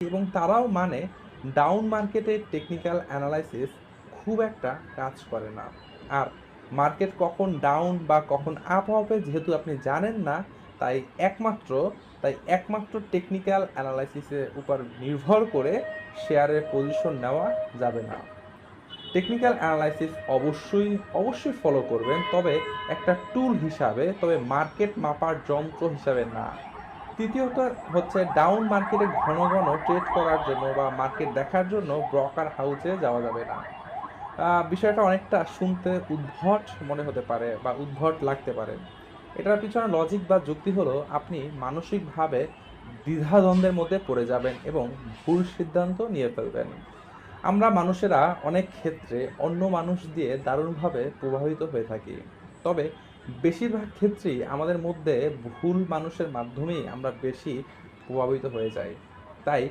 এবং তারাও মানে ডাউন মার্কেটে টেকনিক্যাল অ্যানালাইসিস খুব একটা কাজ করে না। আর মার্কেট কখন ডাউন বা কখন আপ হবে যেহেতু আপনি জানেন না, তাই একমাত্র তাই একমাত্র টেকনিক্যাল অ্যানালাইসিসের উপর নির্ভর করে শেয়ারের পজিশন নেওয়া যাবে না। টেকনিক্যাল অ্যানালাইসিস অবশ্যই অবশ্যই ফলো করবেন, তবে একটা টুল হিসাবে, তবে মার্কেট মাপার যন্ত্র হিসাবে না। তৃতীয়ত হচ্ছে ডাউন মার্কেটে ঘন ঘন ট্রেড করার জন্য বা মার্কেট দেখার জন্য ব্রকার হাউসে যাওয়া যাবে না। বিষয়টা অনেকটা শুনতে উদ্ভট মনে হতে পারে বা উদ্ভট লাগতে পারে। এটার পিছনে লজিক বা যুক্তি হলো আপনি মানসিকভাবে দ্বিধাদ্বন্দ্বের মধ্যে পড়ে যাবেন এবং ভুল সিদ্ধান্ত নিয়ে ফেলবেন। আমরা মানুষেরা অনেক ক্ষেত্রে অন্য মানুষ দিয়ে দারুণভাবে প্রভাবিত হয়ে থাকি। তবে বেশিরভাগ ক্ষেত্রেই আমাদের মধ্যে ভুল মানুষের মাধ্যমেই আমরা বেশি প্রভাবিত হয়ে যাই। তাই